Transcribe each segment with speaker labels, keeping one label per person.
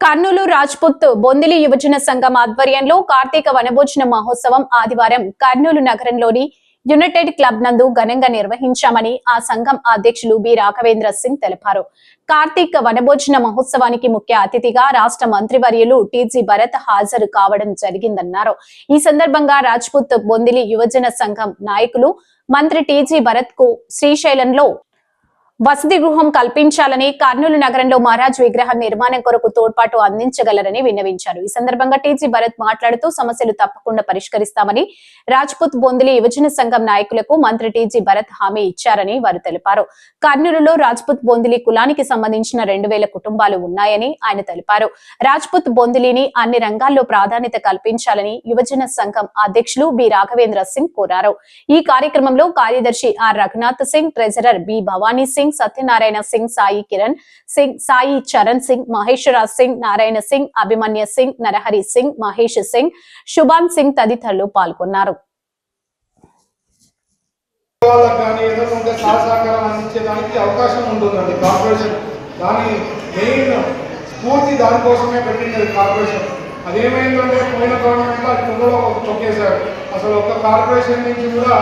Speaker 1: కర్నూలు రాజ్పుత్ బొందిలి యువజన సంఘం ఆధ్వర్యంలో కార్తీక వనభోజన మహోత్సవం ఆదివారం కర్నూలు నగరంలోని యునైటెడ్ క్లబ్ నందు ఘనంగా నిర్వహించామని ఆ సంఘం అధ్యక్షులు బి రాఘవేంద్ర సింగ్ తెలిపారు. కార్తీక వనభోజన మహోత్సవానికి ముఖ్య అతిథిగా రాష్ట్ర మంత్రివర్యులు టీజీ భరత్ హాజరు కావడం జరిగిందన్నారు. ఈ సందర్భంగా రాజ్పుత్ బొందిలి యువజన సంఘం నాయకులు మంత్రి టీజీ భరత్కు శ్రీశైలంలో వసతి గృహం కల్పించాలని కర్నూలు నగరంలో మహారాజ్ విగ్రహం నిర్మాణం కొరకు తోడ్పాటు అందించగలరని విన్నవించారు. ఈ సందర్భంగా టీజీ భరత్ మాట్లాడుతూ సమస్యలు తప్పకుండా పరిష్కరిస్తామని రాజ్పుత్ బొందిలి యువజన సంఘం నాయకులకు మంత్రి టీజీ భరత్ హామీ ఇచ్చారని వారు తెలిపారు. కర్నూలులో రాజ్పుత్ బొందిలి కులానికి సంబంధించిన రెండు వేల కుటుంబాలు ఉన్నాయని ఆయన తెలిపారు. రాజ్పుత్ బొందిలిని అన్ని రంగాల్లో ప్రాధాన్యత కల్పించాలని యువజన సంఘం అధ్యక్షులు బి. రాఘవేంద్ర సింగ్ కోరారు. ఈ కార్యక్రమంలో కార్యదర్శి R. Raghunath Singh treasurer B. Bhavani Singh Singh Satyanarayana Singh Sai Kiran Singh Sai Charan Singh Maheshwararaj Singh Narayana Singh Abhimanyu Singh Narahari Singh Mahesh Singh Subhan Singh తదితరులు పాల్గొన్నారు.
Speaker 2: వాళ్ళకి అవకాశం ఉంటుందండి కార్పొరేషన్. దాని మెయిన్ స్ఫూర్తి దానికోసమే పెట్టింది కార్పొరేషన్. అదేమైందంటే పోయిన గవర్నమెంట్లో అది తొందరలో తొక్కేశారు. అసలు ఒక కార్పొరేషన్ నుంచి కూడా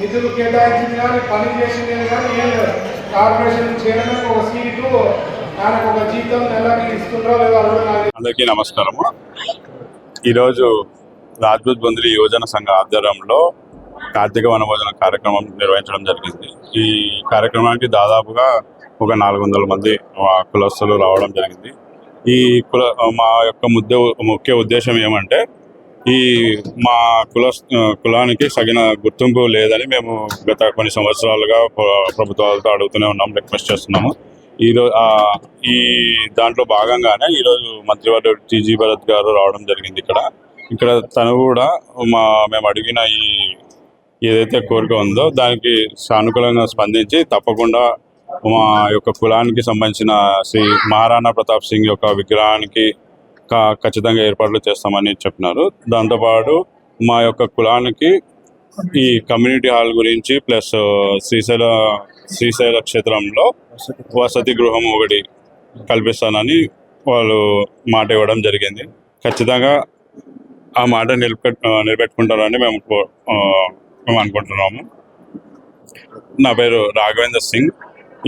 Speaker 2: నిధులు కేటాయించింది కానీ పని చేసింది కానీ ఏం లేదు. కార్పొరేషన్ చైర్మన్ ఒక సీటు ఒక జీతం నెలకి ఇస్తుండ్రో లేదో
Speaker 3: అందరికీ నమస్కారము. ఈరోజు రాజ్పూత్ బంధువులు యువజన సంఘ ఆధ్వర్యంలో కార్తీక వనభోజన కార్యక్రమం నిర్వహించడం జరిగింది. ఈ కార్యక్రమానికి దాదాపుగా ఒక నాలుగు వందల మంది ఆ, కులస్తులు రావడం జరిగింది. ఈ కుల మా యొక్క ముద్ద ముఖ్య ఉద్దేశం ఏమంటే ఈ మా కుల కులానికి తగిన గుర్తింపు లేదని మేము గత కొన్ని సంవత్సరాలుగా ప్రభుత్వాలతో అడుగుతూనే ఉన్నాం రిక్వెస్ట్ చేస్తున్నాము. ఈరోజు ఈ దాంట్లో భాగంగానే ఈరోజు మంత్రివర్గ టీజీ భరత్ గారు రావడం జరిగింది ఇక్కడ. ఇక్కడ తను కూడా మా మేము అడిగిన ఈ ఏదైతే కోరిక ఉందో దానికి సానుకూలంగా స్పందించి తప్పకుండా మా యొక్క కులానికి సంబంధించిన శ్రీ మహారాణా ప్రతాప్ సింగ్ యొక్క విగ్రహానికి ఖచ్చితంగా ఏర్పాట్లు చేస్తామని చెప్పినారు. దాంతోపాటు మా యొక్క కులానికి ఈ కమ్యూనిటీ హాల్ గురించి ప్లస్ శ్రీశైల శ్రీశైల క్షేత్రంలో వసతి గృహం ఒకటి కల్పిస్తానని వాళ్ళు మాట ఇవ్వడం జరిగింది. ఖచ్చితంగా ఆ మాట నిలబె నిలబెట్టుకుంటారని మేము కో- మేము అనుకుంటున్నాము. నా పేరు రాఘవేంద్ర సింగ్.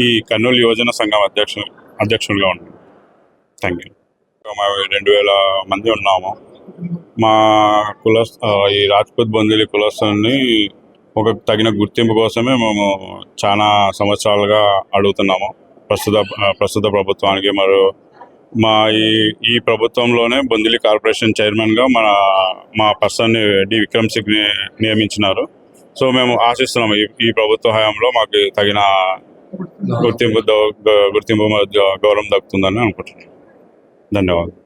Speaker 3: ఈ కర్నూలు యువజన సంఘం అధ్యక్షుడు అధ్యక్షుడిగా ఉన్నాను. థ్యాంక్ యూ రెండు వేల మంది ఉన్నాము. మా కుల ఈ రాజ్పూత్ బందీలి కులస్తుని ఒక తగిన గుర్తింపు కోసమే మేము చాలా సంవత్సరాలుగా అడుగుతున్నాము. ప్రస్తుత ప్రస్తుత ప్రభుత్వానికి మరియు మా ఈ ఈ ప్రభుత్వంలోనే బొందిలి కార్పొరేషన్ చైర్మన్గా మన మా పర్సన్ డి. విక్రమ్ సింగ్ని నియమించినారు. సో మేము ఆశిస్తున్నాము ఈ ఈ ప్రభుత్వ హయాంలో మాకు తగిన గుర్తింపు గుర్తింపు గౌరవం దక్కుతుందని అనుకుంటున్నాను. the north.